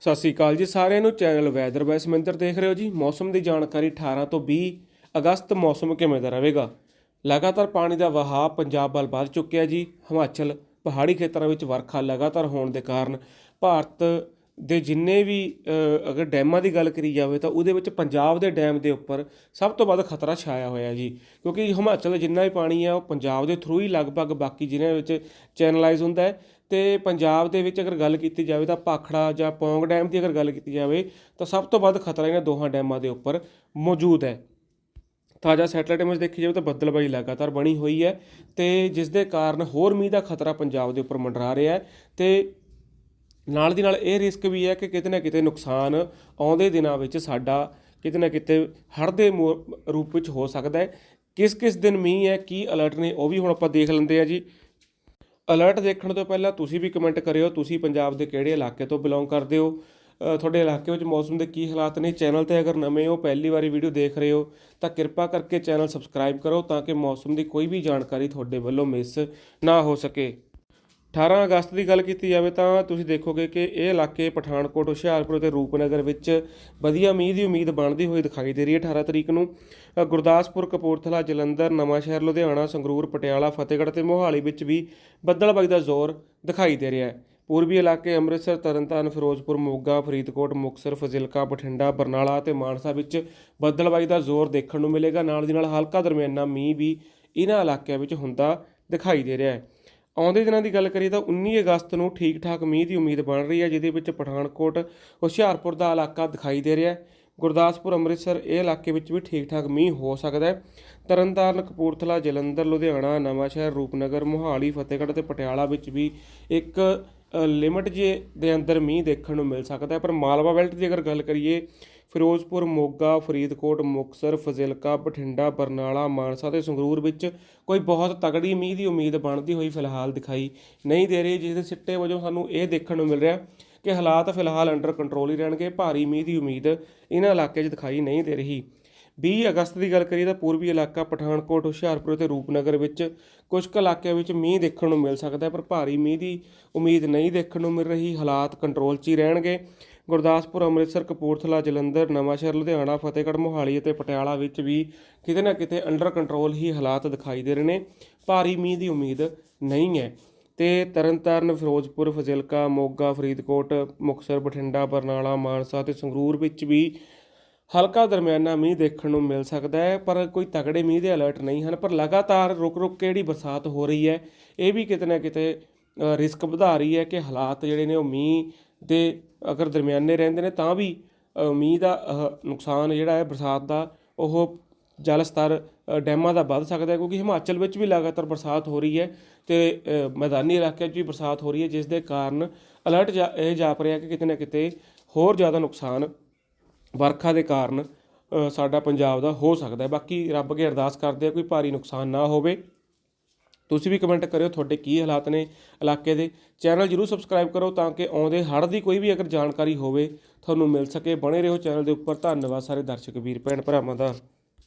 ਸਤਿ ਸ੍ਰੀ ਅਕਾਲ ਜੀ ਸਾਰਿਆਂ ਨੂੰ। ਚੈਨਲ ਵੈਦਰ ਬਾਈ ਸਮਿੰਦਰ ਦੇਖ ਰਹੇ ਹੋ ਜੀ। ਮੌਸਮ ਦੀ ਜਾਣਕਾਰੀ 18 ਤੋਂ 20 ਅਗਸਤ ਮੌਸਮ ਕਿਵੇਂ ਦਾ ਰਹੇਗਾ? ਲਗਾਤਾਰ ਪਾਣੀ ਦਾ ਵਹਾਅ ਪੰਜਾਬ ਵੱਲ ਵੱਧ ਚੁੱਕਿਆ ਜੀ। ਹਿਮਾਚਲ ਪਹਾੜੀ ਖੇਤਰਾਂ ਵਿੱਚ ਵਰਖਾ ਲਗਾਤਾਰ ਹੋਣ ਦੇ ਕਾਰਨ ਭਾਰਤ ਦੇ ਜਿੰਨੇ ਵੀ ਅਗਰ ਡੈਮਾਂ ਦੀ ਗੱਲ ਕਰੀ ਜਾਵੇ ਤਾਂ ਉਹਦੇ ਵਿੱਚ ਪੰਜਾਬ ਦੇ ਡੈਮ ਦੇ ਉੱਪਰ ਸਭ ਤੋਂ ਵੱਧ ਖਤਰਾ ਛਾਇਆ ਹੋਇਆ ਜੀ। ਕਿਉਂਕਿ ਹਿਮਾਚਲ ਦਾ ਜਿੰਨਾ ਵੀ ਪਾਣੀ ਹੈ ਉਹ ਪੰਜਾਬ ਦੇ ਥਰੂ ਹੀ ਲਗਭਗ ਬਾਕੀ ਜ਼ਿਲ੍ਹਿਆਂ ਵਿੱਚ ਚੈਨਲਾਈਜ਼ ਹੁੰਦਾ ਹੈ। ਤੇ ਪੰਜਾਬ ਦੇ ਵਿੱਚ ਅਗਰ ਗੱਲ ਕੀਤੀ ਜਾਵੇ ਤਾਂ ਪਾਖੜਾ ਜਾਂ ਪੌਂਗ ਡੈਮ ਦੀ ਅਗਰ ਗੱਲ ਕੀਤੀ ਜਾਵੇ ਤਾਂ ਸਭ ਤੋਂ ਵੱਧ ਖਤਰਾ ਇਹਨਾਂ ਦੋਹਾਂ ਡੈਮਾਂ ਦੇ ਉੱਪਰ ਮੌਜੂਦ ਹੈ। ਤਾਜ਼ਾ ਸੈਟਲਾਈਟ ਇਮੇਜ ਦੇਖੀ ਜਾਵੇ ਤਾਂ ਬੱਦਲਬਾਈ ਲਗਾਤਾਰ ਬਣੀ ਹੋਈ ਹੈ ਤੇ ਜਿਸ ਦੇ ਕਾਰਨ ਹੋਰ ਮੀਂਹ ਦਾ ਖਤਰਾ ਪੰਜਾਬ ਦੇ ਉੱਪਰ ਮੰਡਰਾ ਰਿਹਾ ਹੈ ਤੇ ਨਾਲ ਦੀ ਨਾਲ ਇਹ ਰਿਸਕ ਵੀ ਹੈ ਕਿ ਕਿਤੇ ਨਾ ਕਿਤੇ ਨੁਕਸਾਨ ਆਉਂਦੇ ਦਿਨਾਂ ਵਿੱਚ ਸਾਡਾ ਕਿਤੇ ਨਾ ਕਿਤੇ ਹੜ੍ਹ ਦੇ ਮੂ- ਰੂਪ ਵਿੱਚ ਹੋ ਸਕਦਾ ਹੈ। ਕਿਸ ਕਿਸ ਦਿਨ ਮੀਂਹ ਹੈ, ਕੀ ਅਲਰਟ ਨੇ, ਉਹ ਵੀ ਹੁਣ ਆਪਾਂ ਦੇਖ ਲੈਂਦੇ ਆ ਜੀ। ਅਲਰਟ ਦੇਖਣ ਤੋਂ ਪਹਿਲਾਂ ਤੁਸੀਂ ਵੀ ਕਮੈਂਟ ਕਰਿਓ, ਤੁਸੀਂ ਪੰਜਾਬ ਦੇ ਕਿਹੜੇ ਇਲਾਕੇ ਤੋਂ ਬਿਲੋਂਗ ਕਰਦੇ ਹੋ? ਤੁਹਾਡੇ ਇਲਾਕੇ ਵਿੱਚ ਮੌਸਮ ਦੇ ਕੀ ਹਾਲਾਤ ਨੇ? ਚੈਨਲ ਤੇ ਅਗਰ ਨਵੇਂ ਹੋ, ਪਹਿਲੀ ਵਾਰੀ ਵੀਡੀਓ ਦੇਖ ਰਹੇ ਹੋ, ਤਾਂ ਕਿਰਪਾ ਕਰਕੇ ਚੈਨਲ ਸਬਸਕ੍ਰਾਈਬ ਕਰੋ ਤਾਂ ਕਿ ਮੌਸਮ ਦੀ ਕੋਈ ਵੀ ਜਾਣਕਾਰੀ ਤੁਹਾਡੇ ਵੱਲੋਂ ਮਿਸ ਨਾ ਹੋ ਸਕੇ। 18 ਅਗਸਤ ਦੀ ਗੱਲ ਕੀਤੀ ਜਾਵੇ ਤਾਂ ਤੁਸੀਂ ਦੇਖੋਗੇ ਕਿ ਇਹ ਇਲਾਕੇ ਪਠਾਨਕੋਟ, ਹੁਸ਼ਿਆਰਪੁਰ ਅਤੇ ਰੂਪਨਗਰ ਵਿੱਚ ਵਧੀਆ ਮੀਂਹ ਦੀ ਉਮੀਦ ਬਣਦੀ ਹੋਈ ਦਿਖਾਈ ਦੇ ਰਹੀ ਹੈ। 18 ਤਰੀਕ ਨੂੰ ਗੁਰਦਾਸਪੁਰ, ਕਪੂਰਥਲਾ, ਜਲੰਧਰ, ਨਵਾਂਸ਼ਹਿਰ, ਲੁਧਿਆਣਾ, ਸੰਗਰੂਰ, ਪਟਿਆਲਾ, ਫਤਿਹਗੜ੍ਹ ਤੇ ਮੋਹਾਲੀ ਵਿੱਚ ਵੀ ਬੱਦਲਬਾਈ ਦਾ ਜ਼ੋਰ ਦਿਖਾਈ ਦੇ ਰਿਹਾ ਹੈ। ਪੂਰਬੀ ਇਲਾਕੇ ਅੰਮ੍ਰਿਤਸਰ, ਤਰਨਤਾਰਨ, ਫਿਰੋਜ਼ਪੁਰ, ਮੋਗਾ, ਫਰੀਦਕੋਟ, ਮੁਕਤਸਰ, ਫਜ਼ਿਲਕਾ, ਬਠਿੰਡਾ, ਬਰਨਾਲਾ ਤੇ ਮਾਨਸਾ ਵਿੱਚ ਬੱਦਲਬਾਈ ਦਾ ਜ਼ੋਰ ਦੇਖਣ ਨੂੰ ਮਿਲੇਗਾ। ਨਾਲ ਦੀ ਨਾਲ ਹਲਕਾ ਦਰਮਿਆਨਾ ਮੀਂਹ ਵੀ ਇਹਨਾਂ ਇਲਾਕਿਆਂ ਵਿੱਚ ਹੁੰਦਾ ਦਿਖਾਈ ਦੇ ਰਿਹਾ ਹੈ। ਆਉਂਦੇ ਦਿਨਾਂ ਦੀ ਗੱਲ ਕਰੀਏ ਤਾਂ 19 ਅਗਸਤ ਨੂੰ ਠੀਕ ਠਾਕ ਮੀਂਹ ਦੀ ਉਮੀਦ ਬਣ ਰਹੀ ਹੈ, ਜਿਹਦੇ ਵਿੱਚ ਪਠਾਨਕੋਟ, ਹੁਸ਼ਿਆਰਪੁਰ ਦਾ ਇਲਾਕਾ ਦਿਖਾਈ ਦੇ ਰਿਹਾ ਹੈ। ਗੁਰਦਾਸਪੁਰ, ਅੰਮ੍ਰਿਤਸਰ, ਇਹ ਇਲਾਕੇ ਵਿੱਚ ਵੀ ਠੀਕ ਠਾਕ ਮੀਂਹ ਹੋ ਸਕਦਾ ਹੈ। ਤਰਨਤਾਰਨ, ਕਪੂਰਥਲਾ, ਜਲੰਧਰ, ਲੁਧਿਆਣਾ, ਨਵਾਂਸ਼ਹਿਰ, ਰੂਪਨਗਰ, ਮੋਹਾਲੀ, ਫਤਿਹਗੜ੍ਹ ਤੇ ਪਟਿਆਲਾ ਵਿੱਚ ਵੀ ਇੱਕ ਲਿਮਟ ਜੇ ਦੇ ਅੰਦਰ ਮੀਂਹ ਦੇਖਣ ਨੂੰ ਮਿਲ ਸਕਦਾ ਹੈ, ਪਰ ਮਾਲਵਾ ਬੈਲਟ ਦੀ ਅਗਰ ਗੱਲ ਕਰੀਏ, ਫਿਰੋਜ਼ਪੁਰ, ਮੋਗਾ, ਫਰੀਦਕੋਟ, ਮੁਕਤਸਰ, ਫਜ਼ਿਲਕਾ, ਬਠਿੰਡਾ, ਬਰਨਾਲਾ, ਮਾਨਸਾ ਤੇ ਸੰਗਰੂਰ ਵਿੱਚ ਕੋਈ ਬਹੁਤ ਤਗੜੀ ਮੀਂਹ ਦੀ ਉਮੀਦ ਬਣਦੀ ਹੋਈ ਫਿਲਹਾਲ ਦਿਖਾਈ ਨਹੀਂ ਦੇ ਰਹੀ ਜਿਸ ਦੇ ਸਿੱਟੇ ਵਜੋਂ ਸਾਨੂੰ ਇਹ ਦੇਖਣ ਨੂੰ ਮਿਲ ਰਿਹਾ ਕਿ ਹਾਲਾਤ ਫਿਲਹਾਲ ਅੰਡਰ ਕੰਟਰੋਲ ਹੀ ਰਹਿਣਗੇ, ਭਾਰੀ ਮੀਂਹ ਦੀ ਉਮੀਦ ਇਹਨਾਂ ਇਲਾਕੇ 'ਚ ਦਿਖਾਈ ਨਹੀਂ ਦੇ ਰਹੀ। 20 ਅਗਸਤ ਦੀ ਗੱਲ ਕਰੀਏ ਤਾਂ ਪੂਰਬੀ ਇਲਾਕਾ ਪਠਾਨਕੋਟ, ਹੁਸ਼ਿਆਰਪੁਰ ਤੇ ਰੂਪਨਗਰ ਵਿੱਚ ਕੁਝ ਕੁ ਇਲਾਕਿਆਂ ਵਿੱਚ ਮੀਂਹ ਦੇਖਣ ਨੂੰ ਮਿਲ ਸਕਦਾ ਹੈ, ਪਰ ਭਾਰੀ ਮੀਂਹ ਦੀ ਉਮੀਦ ਨਹੀਂ ਦੇਖਣ ਨੂੰ ਮਿਲ ਰਹੀ। ਹਾਲਾਤ ਕੰਟਰੋਲ 'ਚ ਹੀ ਰਹਿਣਗੇ। ਗੁਰਦਾਸਪੁਰ, ਅੰਮ੍ਰਿਤਸਰ, ਕਪੂਰਥਲਾ, ਜਲੰਧਰ, ਨਵਾਂਸ਼ਹਿਰ, ਲੁਧਿਆਣਾ, ਫਤਿਹਗੜ੍ਹ, ਮੋਹਾਲੀ ਅਤੇ ਪਟਿਆਲਾ ਵਿੱਚ ਵੀ ਕਿਤੇ ਨਾ ਕਿਤੇ ਅੰਡਰ ਕੰਟਰੋਲ ਹੀ ਹਾਲਾਤ ਦਿਖਾਈ ਦੇ ਰਹੇ ਨੇ। ਭਾਰੀ ਮੀਂਹ ਦੀ ਉਮੀਦ ਨਹੀਂ ਹੈ। ਤੇ ਤਰਨਤਾਰਨ, ਫਿਰੋਜ਼ਪੁਰ, ਫਜ਼ਿਲਕਾ, ਮੋਗਾ, ਫਰੀਦਕੋਟ, ਮੁਕਤਸਰ, ਬਠਿੰਡਾ, ਬਰਨਾਲਾ, ਮਾਨਸਾ ਤੇ ਸੰਗਰੂਰ ਵਿੱਚ ਵੀ ਹਲਕਾ ਦਰਮਿਆਨਾ ਮੀਂਹ ਦੇਖਣ ਨੂੰ ਮਿਲ ਸਕਦਾ ਹੈ, ਪਰ ਕੋਈ ਤਗੜੇ ਮੀਂਹ ਦੇ ਅਲਰਟ ਨਹੀਂ ਹਨ, ਪਰ ਲਗਾਤਾਰ ਰੁਕ-ਰੁਕ ਕੇ ਜਿਹੜੀ ਬਰਸਾਤ ਹੋ ਰਹੀ ਹੈ, ਇਹ ਵੀ ਕਿਤੇ ਨਾ ਕਿਤੇ ਰਿਸਕ ਵਧਾ ਰਹੀ ਹੈ ਕਿ ਹਾਲਾਤ ਜਿਹੜੇ ਨੇ ਉਹ ਮੀਂਹ ਦੇ ਅਗਰ ਦਰਮਿਆਨੇ ਰਹਿੰਦੇ ਨੇ, ਤਾਂ ਵੀ ਮੀਂਹ ਦਾ ਨੁਕਸਾਨ ਜਿਹੜਾ ਹੈ ਬਰਸਾਤ ਦਾ, ਉਹ ਜਲ ਸਤਰ ਡੈਮਾਂ ਦਾ ਵੱਧ ਸਕਦਾ ਹੈ, ਕਿਉਂਕਿ ਹਿਮਾਚਲ ਵਿੱਚ ਵੀ ਲਗਾਤਾਰ ਬਰਸਾਤ ਹੋ ਰਹੀ ਹੈ ਤੇ ਮੈਦਾਨੀ ਇਲਾਕਿਆਂ 'ਚ ਵੀ ਬਰਸਾਤ ਹੋ ਰਹੀ ਹੈ, ਜਿਸ ਦੇ ਕਾਰਨ ਅਲਰਟ ਜਾ- ਇਹ ਜਾਪ ਰਿਹਾ ਕਿ ਕਿਤੇ ਨਾ ਕਿਤੇ ਹੋਰ ਜ਼ਿਆਦਾ ਨੁਕਸਾਨ ਵਰਖਾ ਦੇ ਕਾਰਨ ਸਾਡਾ ਪੰਜਾਬ ਦਾ ਹੋ ਸਕਦਾ ਬਾਕੀ ਰੱਬ ਅੱਗੇ ਅਰਦਾਸ ਕਰਦੇ ਆ ਕੋਈ ਭਾਰੀ ਨੁਕਸਾਨ ਨਾ ਹੋਵੇ। ਤੁਸੀਂ ਵੀ ਕਮੈਂਟ ਕਰਿਓ, ਤੁਹਾਡੇ ਕੀ ਹਾਲਾਤ ਨੇ ਇਲਾਕੇ ਦੇ। ਚੈਨਲ ਜਰੂਰ ਸਬਸਕ੍ਰਾਈਬ ਕਰੋ ਤਾਂ ਕਿ ਆਉਂਦੇ ਹੜ੍ਹ ਦੀ ਕੋਈ ਵੀ ਅਗਰ ਜਾਣਕਾਰੀ ਹੋਵੇ, ਤੁਹਾਨੂੰ ਮਿਲ ਸਕੇ। ਬਣੇ ਰਹੋ ਚੈਨਲ ਦੇ ਉੱਪਰ। ਧੰਨਵਾਦ ਸਾਰੇ ਦਰਸ਼ਕ, ਵੀਰ, ਭੈਣ, ਭਰਾਵਾਂ ਦਾ।